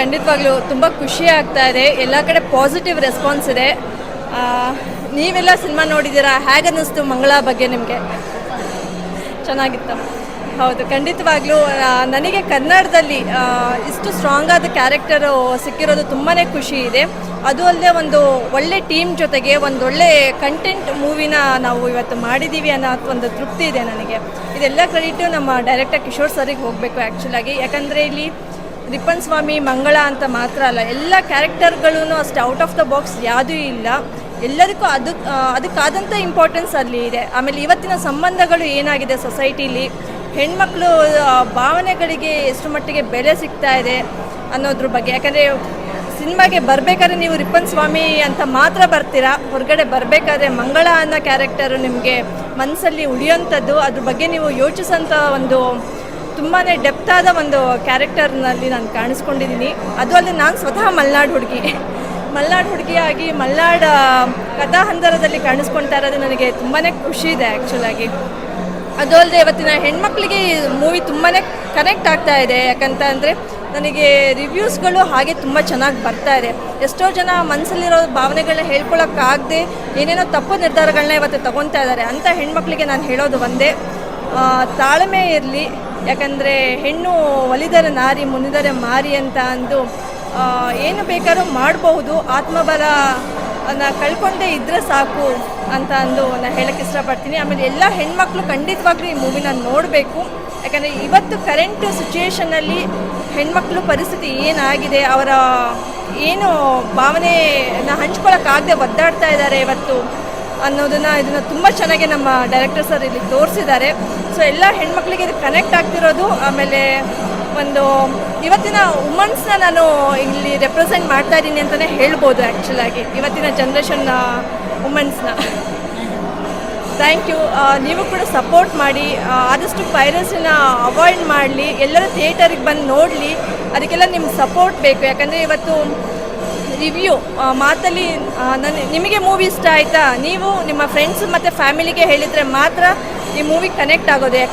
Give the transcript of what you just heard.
ಖಂಡಿತವಾಗ್ಲೂ ತುಂಬ ಖುಷಿ ಆಗ್ತಾ ಇದೆ. ಎಲ್ಲ ಕಡೆ ಪಾಸಿಟಿವ್ ರೆಸ್ಪಾನ್ಸ್ ಇದೆ. ನೀವೆಲ್ಲ ಸಿನಿಮಾ ನೋಡಿದ್ದೀರಾ? ಹೇಗೆ ಅನ್ನಿಸ್ತು ಮಂಗಳ ಬಗ್ಗೆ ನಿಮಗೆ? ಚೆನ್ನಾಗಿತ್ತು. ಹೌದು, ಖಂಡಿತವಾಗ್ಲೂ ನನಗೆ ಕನ್ನಡದಲ್ಲಿ ಇಷ್ಟು ಸ್ಟ್ರಾಂಗ್ ಆದ ಕ್ಯಾರೆಕ್ಟರು ಸಿಕ್ಕಿರೋದು ತುಂಬಾ ಖುಷಿ ಇದೆ. ಅದು ಅಲ್ಲದೆ ಒಂದು ಒಳ್ಳೆ ಟೀಮ್ ಜೊತೆಗೆ ಒಂದೊಳ್ಳೆ ಕಂಟೆಂಟ್ ಮೂವಿನ ನಾವು ಇವತ್ತು ಮಾಡಿದ್ದೀವಿ ಅನ್ನೋ ಒಂದು ತೃಪ್ತಿ ಇದೆ ನನಗೆ. ಇದೆಲ್ಲ ಕ್ರೆಡಿಟು ನಮ್ಮ ಡೈರೆಕ್ಟರ್ ಕಿಶೋರ್ ಸರಿಗೆ ಹೋಗಬೇಕು ಆ್ಯಕ್ಚುಲಾಗಿ ಯಾಕಂದರೆ ಇಲ್ಲಿ ರಿಪ್ಪನ್ ಸ್ವಾಮಿ ಮಂಗಳ ಅಂತ ಮಾತ್ರ ಅಲ್ಲ, ಎಲ್ಲ ಕ್ಯಾರೆಕ್ಟರ್ಗಳೂ ಅಷ್ಟು, ಔಟ್ ಆಫ್ ದ ಬಾಕ್ಸ್ ಯಾವುದೂ ಇಲ್ಲ. ಎಲ್ಲದಕ್ಕೂ ಅದು ಅದಕ್ಕಾದಂಥ ಇಂಪಾರ್ಟೆನ್ಸ್ ಅಲ್ಲಿ ಇದೆ. ಆಮೇಲೆ ಇವತ್ತಿನ ಸಂಬಂಧಗಳು ಏನಾಗಿದೆ ಸೊಸೈಟಿಲಿ ಹೆಣ್ಮಕ್ಳು ಭಾವನೆಗಳಿಗೆ ಎಷ್ಟು ಮಟ್ಟಿಗೆ ಬೆಲೆ ಸಿಗ್ತಾ ಇದೆ ಅನ್ನೋದ್ರ ಬಗ್ಗೆ. ಯಾಕಂದರೆ ಸಿನಿಮಾಗೆ ಬರಬೇಕಾದ್ರೆ ನೀವು ರಿಪ್ಪನ್ ಸ್ವಾಮಿ ಅಂತ ಮಾತ್ರ ಬರ್ತೀರಾ? ಹೊರಗಡೆ ಬರಬೇಕಾದ್ರೆ ಮಂಗಳ ಅನ್ನೋ ಕ್ಯಾರೆಕ್ಟರು ನಿಮಗೆ ಮನಸ್ಸಲ್ಲಿ ಉಳಿಯೋಂಥದ್ದು ಅದ್ರ ಬಗ್ಗೆ ನೀವು ಯೋಚಿಸೋಂಥ ಒಂದು ತುಂಬಾ ಆದ ಒಂದು ಕ್ಯಾರೆಕ್ಟರ್ನಲ್ಲಿ ನಾನು ಕಾಣಿಸ್ಕೊಂಡಿದ್ದೀನಿ. ಅದು ಅಲ್ಲದೆ ನಾನು ಸ್ವತಃ ಮಲ್ನಾಡು ಹುಡುಗಿ. ಮಲ್ನಾಡು ಹುಡುಗಿಯಾಗಿ ಮಲ್ನಾಡ ಕಥಾಹಂದರದಲ್ಲಿ ಕಾಣಿಸ್ಕೊಳ್ತಾ ಇರೋದು ನನಗೆ ತುಂಬಾ ಖುಷಿ ಇದೆ ಆ್ಯಕ್ಚುಲಾಗಿ ಅದು ಅಲ್ಲದೆ ಇವತ್ತಿನ ಹೆಣ್ಮಕ್ಳಿಗೆ ಮೂವಿ ತುಂಬಾ ಕನೆಕ್ಟ್ ಆಗ್ತಾ ಇದೆ. ಯಾಕಂತ ಅಂದರೆ ನನಗೆ ರಿವ್ಯೂಸ್ಗಳು ಹಾಗೆ ತುಂಬ ಚೆನ್ನಾಗಿ ಬರ್ತಾ ಇದೆ. ಎಷ್ಟೋ ಜನ ಮನಸ್ಸಲ್ಲಿರೋ ಭಾವನೆಗಳನ್ನ ಹೇಳ್ಕೊಳ್ಳೋಕ್ಕಾಗದೆ ಏನೇನೋ ತಪ್ಪು ನಿರ್ಧಾರಗಳನ್ನ ಇವತ್ತು ತಗೊತಾ ಇದ್ದಾರೆ ಅಂಥ ಹೆಣ್ಮಕ್ಳಿಗೆ ನಾನು ಹೇಳೋದು ಒಂದೇ. ತಾಳ್ಮೆ ಇರಲಿ ಯಾಕಂದರೆ ಹೆಣ್ಣು ಒಲಿದರೆ ನಾರಿ, ಮುನಿದರೆ ಮಾರಿ ಅಂತ ಅಂದು ಏನು ಬೇಕಾದ್ರೂ ಮಾಡಬಹುದು ಆತ್ಮಬಲ ಕಳ್ಕೊಂಡೇ ಇದ್ದರೆ ಸಾಕು ಅಂತ ಅಂದು ನಾನು ಹೇಳಕ್ಕೆ ಇಷ್ಟಪಡ್ತೀನಿ. ಆಮೇಲೆ ಎಲ್ಲ ಹೆಣ್ಮಕ್ಳು ಖಂಡಿತವಾಗ್ಲೂ ಈ ಮೂವಿನ ನೋಡಬೇಕು. ಯಾಕಂದರೆ ಇವತ್ತು ಕರೆಂಟ್ ಸಿಚುಯೇಷನಲ್ಲಿ ಹೆಣ್ಮಕ್ಳು ಪರಿಸ್ಥಿತಿ ಏನಾಗಿದೆ, ಅವರ ಏನು ಭಾವನೆನ ಹಂಚ್ಕೊಳಕ್ಕಾಗದೆ ಒದ್ದಾಡ್ತಾ ಇದ್ದಾರೆ ಇವತ್ತು. ಅನ್ನೋದನ್ನ ಇದನ್ನು ತುಂಬ ಚೆನ್ನಾಗಿ ನಮ್ಮ ಡೈರೆಕ್ಟರ್ ಸರ್ ಇಲ್ಲಿ ತೋರಿಸಿದ್ದಾರೆ. ಸೊ ಎಲ್ಲ ಹೆಣ್ಮಕ್ಳಿಗೆ ಇದು ಕನೆಕ್ಟ್ ಆಗ್ತಿರೋದು, ಆಮೇಲೆ ಒಂದು ಇವತ್ತಿನ ವುಮನ್ಸ್ನ ನಾನು ಇಲ್ಲಿ ರೆಪ್ರೆಸೆಂಟ್ ಮಾಡ್ತಾ ಇದ್ದೀನಿ ಅಂತಲೇ ಹೇಳ್ಬೋದು ಆ್ಯಕ್ಚುಲಾಗಿ ಇವತ್ತಿನ ಜನ್ರೇಷನ್ ವುಮೆನ್ಸ್ನ ಥ್ಯಾಂಕ್ ಯು ನೀವು ಕೂಡ ಸಪೋರ್ಟ್ ಮಾಡಿ ಆದಷ್ಟು ಪೈರಸಿನ ಅವಾಯ್ಡ್ ಮಾಡಲಿ, ಎಲ್ಲರೂ ಥಿಯೇಟರಿಗೆ ಬಂದು ನೋಡಲಿ, ಅದಕ್ಕೆಲ್ಲ ನಿಮ್ಮ ಸಪೋರ್ಟ್ ಬೇಕು. ಯಾಕಂದರೆ ಇವತ್ತು ರಿವ್ಯೂ ಮಾತಲ್ಲಿ ನನ್ನ ನಿಮಗೆ ಮೂವಿ ಇಷ್ಟ ಆಯಿತಾ? ನೀವು ನಿಮ್ಮ ಫ್ರೆಂಡ್ಸ್ ಮತ್ತು ಫ್ಯಾಮಿಲಿಗೆ ಹೇಳಿದರೆ ಮಾತ್ರ ಈ ಮೂವಿ ಕನೆಕ್ಟ್ ಆಗೋದು. ಯಾಕಂದ್ರೆ